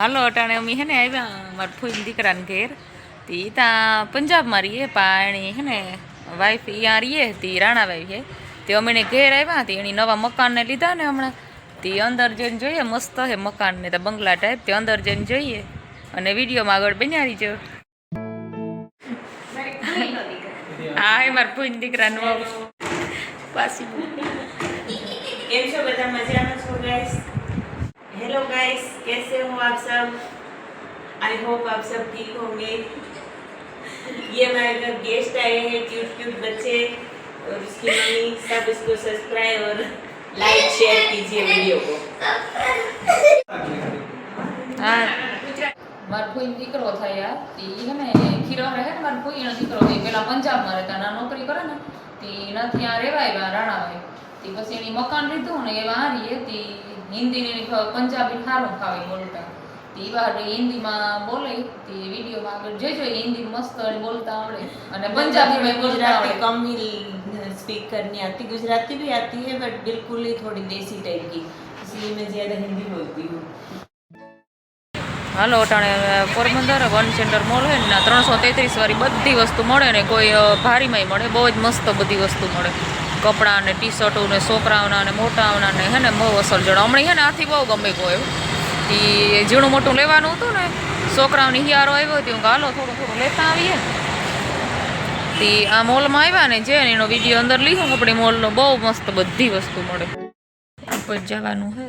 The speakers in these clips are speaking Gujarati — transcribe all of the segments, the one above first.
હાલો, અટાણે અમી હે ને આવ્યા મારા ફૂઈ દીકરાના ઘેર. તી ત્યાં પંજાબમાં રહીએ, પાણી હે ને વાઈફ ત્યાં રહીએ, તી રાણા વાઈફ હે. તે અમે ઘેર આવ્યા, તે એની નવા મકાનને લીધા ને હમણાં. તે અંદર જઈને જોઈએ, મસ્ત હે મકાન ને તો બંગલા ટાઈપ તે અંદર જઈને જોઈએ અને વિડીયોમાં આગળ બન્યા જો. હા, એ મારા ફૂઈ દીકરાનું પાછી. એમ છો બધા મજામાં છો ગાઈસ हेलो गाइस कैसे हो आप सब आई होप आप सब ठीक होंगे ये हमारे घर गेस्ट आए हैं क्यूट क्यूट बच्चे और उसकी मम्मी सब इसको सब्सक्राइब और लाइक शेयर कीजिए वीडियो को હા મારો કોઈ દીકરો થયા તે હે ને ખીરો રહે ને મારો કોઈ દીકરો એ પેલા પંજાબમાં રહેતા ના નોકરી કરે ને તે નથી આ રહેવા આવ્યા રાણાભાઈ તે પછી એની મકાન લીધું ને એવા આ રહીએ તે હિન્દી ને એની ખ- પંજાબી સારું ફાવે બોલતા તે એવા હાટુ હિન્દીમાં બોલે તે વિડીયોમાં આગળ જોઈજો એ હિન્દી મસ્ત બોલતા આવડે અને પંજાબીમાં બોલતા गुजराती આવડે कम ही स्पीक करनी आती गुजराती भी आती है बट बिल्कुल ही थोड़ी देसी टाइप की इसलिए मैं ज़्यादा हिंदी बोलती हूँ હાલો અટાણે પોરબંદર વન સેન્ટર મોલ છે ને ત્રણસો તેત્રીસ વાળી બધી વસ્તુ મળે ને કોઈ અ, ભારીમાંય મળે બહુ જ મસ્ત બધી વસ્તુ મળે કપડાં ને ટી શર્ટો ને છોકરાઓના ને મોટાઓના ને હે ને બહુ અસર જણ હમણાં હે ને આથી બહુ ગમે ગયો એ ઝીણું મોટું લેવાનું હતું ને, છોકરાઓની હિયારો આવ્યો હતી હું હાલો, થોડું થોડું લેતા આવીએ. તે આ મોલમાં આવ્યા ને જે એનો વીડિયો અંદર લીધો, આપણે મોલનો બહુ મસ્ત બધી વસ્તુ મળે. ઉપર જવાનું છે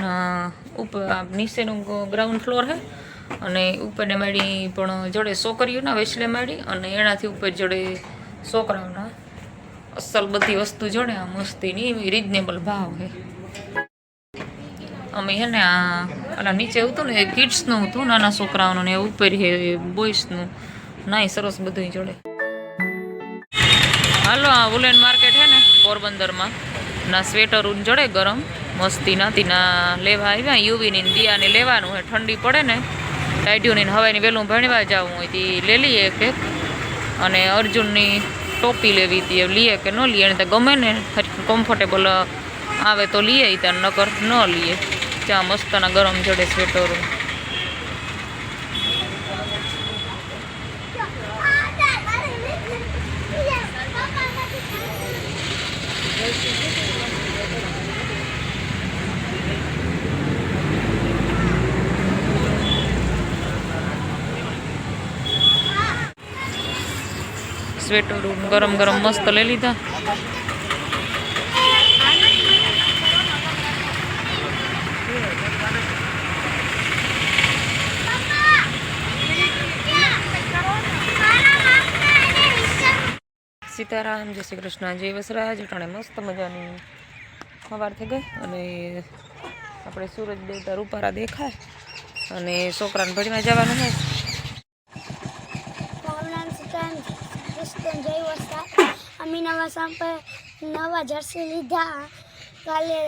ના ઉપર નીચેનું ગ્રાઉન્ડ ફ્લોર હે, અને ઉપરને મારી પણ જોડે છોકરીઓના વેસલે મારી, અને એનાથી ઉપર જોડે છોકરાઓના અસલ બધી વસ્તુ જોડે આ મસ્તીની એવી રિઝનેબલ ભાવ છે. અમે છે ને આ ઓલા નીચે હતું ને કિડ્સનું હતું, નાના છોકરાઓનું ને ઉપર છે બોಯ್સનું નાય સરસ બધું જોડે. હાલો, આ વુલેન માર્કેટ છે ને, પોરબંદરમાં. ના સ્વેટર ઉન જોડે ગરમ મસ્તીના ના લેવા આવ્યા યુવીની દિયાને લેવાનું હોય ઠંડી પડે ને ટાઈડ્યુની હવાઈની વહેલું ભણવા જવું હોય તે લઈ લઈએ એક એક. અને અર્જુનની ટોપી લેવી હતી લઈએ કે ન લઈએ એને તો ગમે ને કમ્ફર્ટેબલ આવે તો લઈએ ત્યાં, નકર ન લઈએ ત્યાં મસ્તના ગરમ જડે સ્વેટરો સ્વેટરો ગરમ ગરમ મસ્ત લઈ લીધા. સીતારામ, જય શ્રી કૃષ્ણ, જય વસરાજ, અટાણે મસ્ત મજાની સવાર થઈ ગઈ અને આપણે સૂરજ દેવતા રૂપારા દેખાય અને છોકરાને ભણીમાં જવાનું છે મારું નામ સિકંદ કૃષ્ણ જય વસ્તા અમે નવા સાંપે નવા જર્સી લીધા. કાલે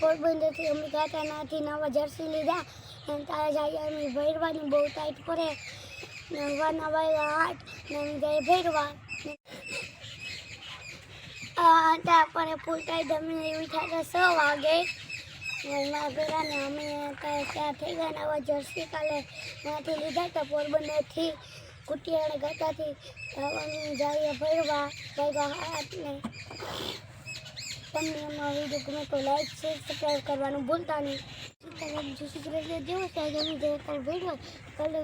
પોરબંદરથી અમે ગાતા નવા જર્સી લીધા. અને તારે જઈએ અમે ભૈરવાની બહુ ટાઈટ પડે. નવા નવા આઠ ને અમે જઈએ ભૈરવા. ત્યાં પણ ફૂલ ટાઈટ અમે એવી થાય છ વાગે. મારા ભેગાને અમે ત્યાં થઈ ગયા નવા જર્સી કાલે ત્યાંથી લીધા હતા પોરબંદરથી. કુટિયાળા ગાતાથી અમે જઈએ ભરવા ભરવા હાથને. તમને અમારો વીડિયો ગમે તો લાઈક શેર સબસ્ક્રાઈબ કરવાનું ભૂલતા નહીં. તમે શ્રી કૃષ્ણ જેવો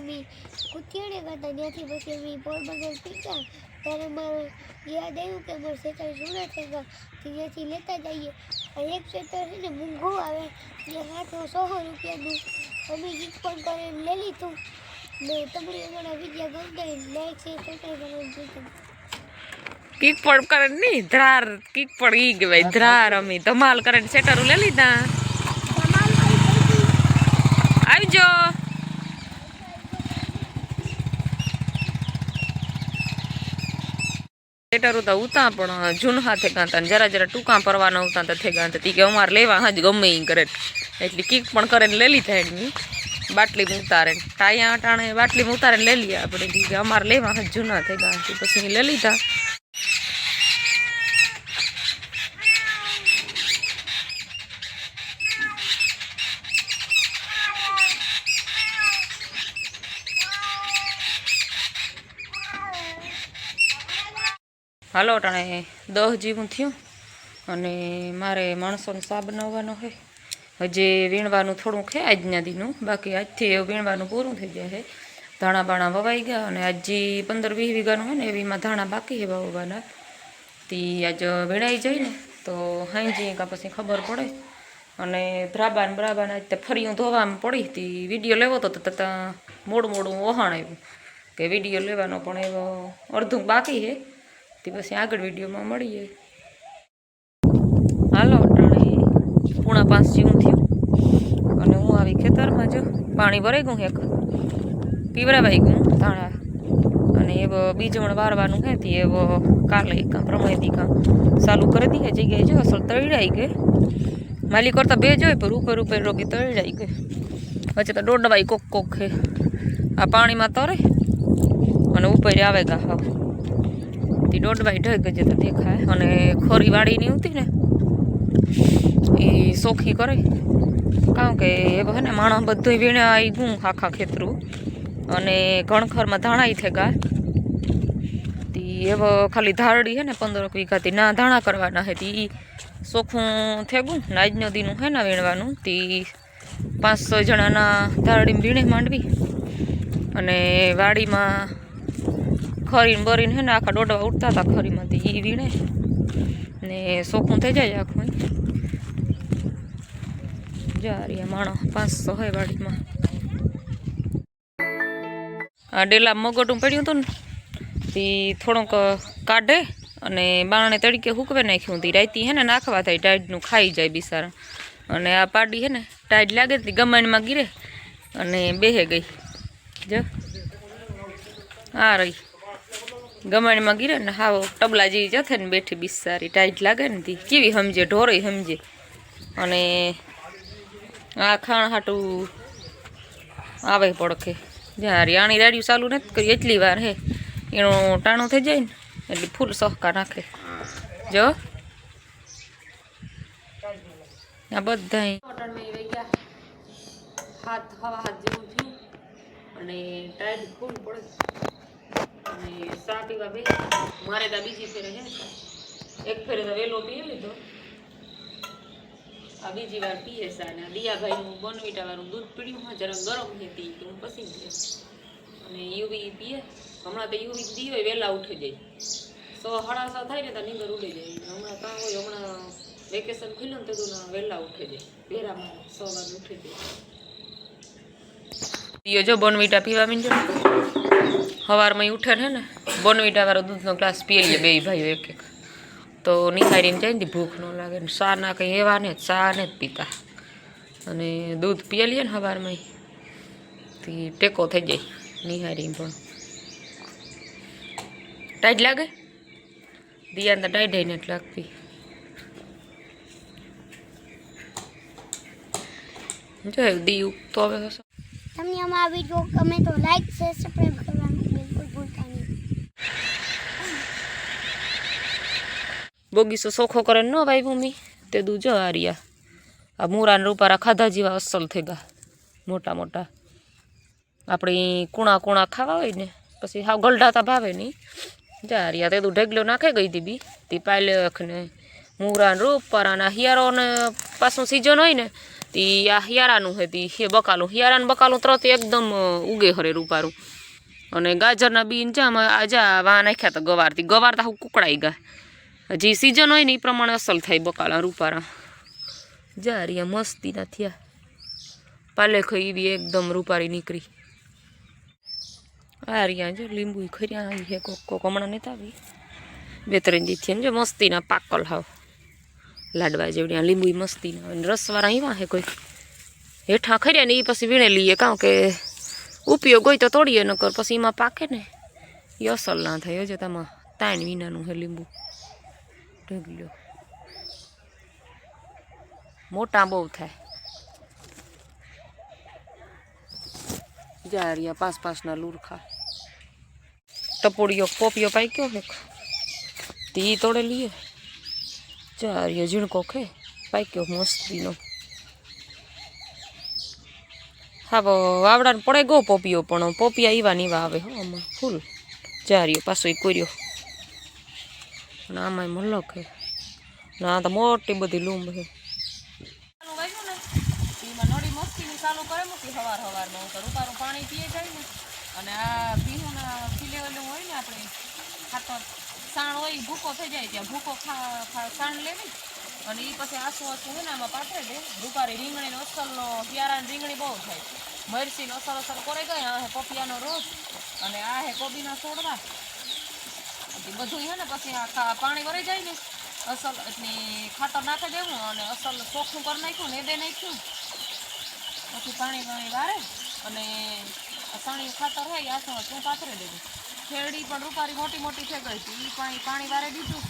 બી કુટિયાળે ગાતા, ત્યાંથી પછી ત્યારે મારે યાદ આવ્યું સેટર જૂના થઈ ત્યાંથી લેતા જઈએ. એક સેટર છે આવે જે હાથો સો રૂપિયાનું અમે ગીત પણ કરીને લઈ લીધું. કિક પડ કરે નહીં ધ્રાર કિક પડ ઈ કહેવાય ધ્રાર અમે. ધમાલ કરે સેટરું લઈ લીધા. આવજો. સેટરું તો ઉતા પણ જૂન હાથે ગાતા જરા જરા ટૂંકા પરવાના ઉતા તો થઈ ગાતા તી કે અમારે લેવા હાજ ગમે ઈ કરે. એટલે કિક પણ કરે ને લઈ લીધા એની. બાટલી ઉતારે ટાયા ટાણે બાટલી ઉતારે લઈ લઈએ આપણે. કે અમારે લેવા હજુ જૂના થઈ ગયા પછી લઈ લીધા. હાલો અટાણે દહ જેવું થયું. અને મારે માણસોને સા બનાવવાનો હોય. હજી વીણવાનું થોડુંક છે આજના દીનું બાકી આજથી વીણવાનું પૂરું થઈ જાય છે. ધાણા બાણા વવાઈ ગયા અને આજી પંદર વીસ વીઘાનું હોય ને એવીમાં ધાણા બાકી છે વાવવાના. તી આજ વીણાઈ જાય ને, તો હાંજી કાં પછી ખબર પડે. અને ધ્રાબાન બરાબાન આજ તે ફરી ધોવામાં પડી હતી. વીડિયો લેવો તો તો ત્યાં મોડું મોડું વહાણ આવ્યું. કે વીડિયો લેવાનો પણ એવો અડધું બાકી છે. તે પછી આગળ વિડીયોમાં મળીએ હાલો અટાણે પૂણા પાંચ જેવું થયું. અને હું આવી ખેતરમાં જો પાણી ભરાઈ ગયું એક. પીવરાવાઈ ગયું ધાણા. અને એવો બીજવણ વારવાનું હે તે એવો કાલે કાં પ્રમાણથી કાં ચાલુ કરી દીધી જગ્યાએ જો અસલ તળાઈ ગઈ. માલી કરતા બે જોઈ પર ઉપર ઉપર રોકી જાય ગઈ. વચ્ચે તો દોડવાઈ કોક કોક હે. આ પાણીમાં તરે અને ઉપર આવે ગા હાવ. તે દોડવાઈ ઢગ તો દેખાય. અને ખોરી વાળીની ઉતી ને. એ સોખી કરે. કારણ કે હવે ને માણસ બધું વીણે આવી ગયું આખા ખેતરું. અને ઘણખરમાં ધાણાઈ થઈ ગયા એવો ખાલી ધારડી હે ને પંદર વીઘાથી. ના, ધાણા કરવાના હે. તી સોખું થઈ ગયું ને આજનો દીનું હે ને વીણવાનું. તી પાંચ છ જણાના ધારડીમાં વીણે માંડવી. અને વાડીમાં ખરીને બરીને હે ને આખા દોડવા ઉઠતા હતા ખરીમાંથી એ વીણે. ને સોખું થઈ જાય આખું જા માણો પાંચસો હોય વાડીમાં. આ ડેલા મગોટું પડ્યું હતું ને, તે થોડોક કાઢે અને બાણે તડકે હુકવે નાખ્યું. હતી રાયતી હે ને નાખવા થાય, ટાઈડનું ખાઈ જાય બિસારા. અને આ પાડી હે ને, ટાઈડ લાગે હતી ગમાણમાં ગીરે અને બેહે ગઈ. જો. હા રહી. ગમાણીમાં ગીરે ને હાવ ટબલા જેવી જથે ને બેઠી બિસારી. ટાઈટ લાગે ને તી. કેવી સમજે ઢોરે સમજે. અને આ ખાણ હાટું આવે પડખે. જ્યાં હરિયાણી રાડ્યું ચાલુ નથી કરી એટલી વાર હે. એનું ટાણું થઈ જાય ને, એટલે ફૂલ સહકા નાખે. જો. આ બધા હાથ, હવા હાથ જેવું થયું. અને ટાઈટ ફૂલ પડે. અને ચા પીવા બે મારે ત્યાં બીજી ફેરે હે એક ફેરે તો વહેલો પી લીધો. આ બીજી વાર પીએ છે અને દિયાભાઈનું બોનવીટાવાળું દૂધ પીડ્યું. હોય જરા ગરમ હતી તો હું પસી ગયો અને યુવી પીએ. હમણાં તો યુવી દી હોય વહેલા ઉઠી જાય. સો સાડા થાય ને તો નીંદર ઉડી જાય. હમણાં કાં હોય, હમણાં વેકેશન ખુલ્યું ને તો વહેલા ઉઠી જાય. વેરામાં સો વાગે ઉઠી જાય. પીયો જો બોનવીટા પીવા મીંજો સવારમાં ઉઠે ને બોનવીટા વાળો દૂધનો ગ્લાસ પીએ લઈએ બે ભાઈઓ એક એક. તો નિહારીને જાય ને ભૂખ ન લાગે ને ચા ના કંઈ એવા ને ચા ને જ પીતા. અને દૂધ પીએ લઈએ ને સવારમાં તે ટેકો થઈ જાય નિહારીને પણ. ટાઈટ લાગે? દિયાને તો ટાઈટ જ લાગતી જો દી તો હવે તમને અમારો વીડિયો ગમે તો લાઈક શેર સબસ્ક્રાઈબ કરવાનું બિલકુલ ભૂલતા નહીં. બગીચો સોખો કરે ન ભાઈ ભૂમિ. તે દૂજો હારિયા આ મૂરાને રૂપારા ખાધા જેવા અસલ થઈ ગયા. મોટા મોટા. આપણે કુણા કુણા ખાવા હોય ને, પછી હાવ ગલઢાતા ભાવે નહીં. જા હારિયા તે દુ ઢગલો નાખે ગઈ હતી બી. તે પાયલેખ ને મૂરાને રૂપારા ને હિયારો પાછું સિઝન હોય ને, તી આ હિયારાનું હે, તી હે બકાલું. હિયારાનું બકાલું તરત એકદમ ઉગે હરે રૂપારું. અને ગાજરના બીન આમાં આજા વા નાખ્યા તો ગવારથી ગવાર તો કુકડાઈ ગયા. હજી સિઝન હોય ને એ પ્રમાણે અસલ થાય બકાલા રૂપારા. જા રહ્યા મસ્તીના થયા. પાલેખ એવી એકદમ રૂપારી નીકળી. આ રહ્યા જો લીંબુ ખર્યા આવી છે કોક કોક હમણાં નથી આવી બે ત્રણ દી થયા ને જો મસ્તીના પાકલ હાવ. લાડવા જેવડી આ લીંબુ મસ્તીના અને રસવાળા એવા હે કોઈ. હેઠા ખર્યા ને એ પછી વીણે લઈએ કાં કે ઉપયોગ હોય તો તોડીએ નકર પછી એમાં પાકે ને. એ અસલ ના થાય હજુ તમા તાણ વિનાનું હે લીંબુ. ઢગલ્યો મોટા બહુ થાય. જારિયા પાંચ પાંચના લુરખા. ટપોડીયો પોપિયો પાક્યો હે. તી તોડે લઈએ જારિયો ઝીણકો ખે. પાક્યો મસ્તીનો. હા વાવડાને પડે ગો પોપિયો પણ. પોપિયા ઈવા નીવા આવે હો આમાં. ફૂલ. જારિયો પાછો એ કોર્યો. અને આમાંય મલક હે ને આ તો મોટી બધી લૂંબ છે. નળી મસ્તીની ચાલુ કરે મૂકી હવાર હવારમાં. હું રૂપારું પાણી પીએ જાય અને આ ભીહુના ખીલેવેલું હોય ને આપણે ખાતર સાણ હોય ભૂકો થઈ જાય ત્યાં. ભૂકો સાણ લેવી. અને એ પછી આસુ હોય ને આમાં પાથરે દે. રૂપારી રીંગણી અસલનો, શિયાળાની રીંગણી બહુ થાય. મરસીનો અસર અસર કરે ગઈ? આ હે પપિયાનો રોસ અને આ હે કોબીના છોડવા એ બધું હે ને, પછી આ પાણી વરાઈ જાય ને, અસલ એટલે ખાતર નાખી દેવું અને અસલ ચોખ્ખું કરી નાખ્યું, ને દે નાખ્યું. પછી પાણી પાણી વારે અને આ ખાતર હોય એ આસણ તું પાથરે દેવું શેરડી પણ રૂપારી મોટી મોટી થઈ ગઈ હતી એ પાણી પાણી વારે દીધું.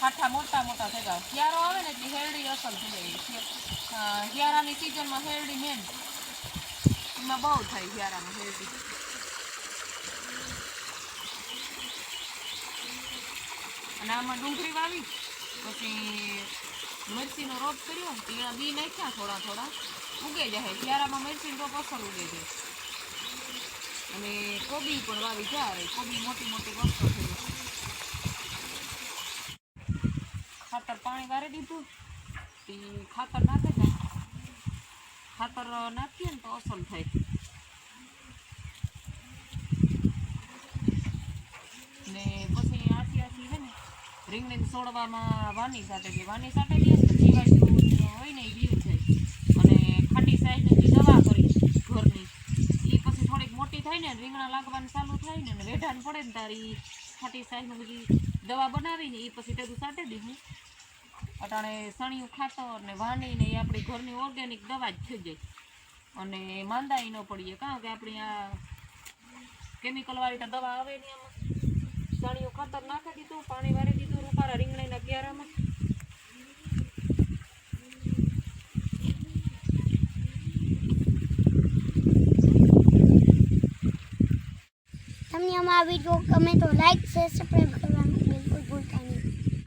ખાઠા મોટા મોટા થઈ ગયા. આવે ને એટલે હેરડી અસલ થઈ જાય. હિયારાની સિઝનમાં હેરડી મેન એમાં બહુ થાય હિયારામાં શેરડી. અને આમાં ડુંગળી વાવી, પછી મરચીનો રોપ કર્યો એના બી નાખ્યા થોડા થોડા, ઉગે જાય, શિયાળામાં મરચીનો રોપ અસર ઉગે છે. અને કોબી પણ વાવી જાય કોબી મોટી મોટી વસ્તુ થઈ ખાતર પાણી વારી દીધું તે ખાતર નાખે ને ખાતર નાખીએ ને તો અસર થાય. ને રીંગણી સોડવામાં વાની સાથે દે વાની સાથે ને હોય ને એ જીવ છે. અને ખાટી સાઈડની જે દવા કરી ઘરની એ પછી થોડીક મોટી થાય ને, રીંગણા લાગવાનું ચાલુ થાય ને વેઢાણ પડે ને તારી ખાટી સાઈડની બધી દવા બનાવીને એ પછી તેનું સાટે દીધું અટાણે સણિયું ખાતર ને વાની ને એ આપણી ઘરની ઓર્ગેનિક દવા જ થઈ જાય. અને માંદાઈ ન પડીએ, કારણ કે આપણી આ કેમિકલ વાળી દવા આવે ને એમાં. સણિયું ખાતર નાખી દીધું, પાણી વાળી દીધું રૂપારા રીંગણીના ક્યારામાં તમને અમારા વીડિયો ગમે તો લાઈક શેર સબસ્ક્રાઈબ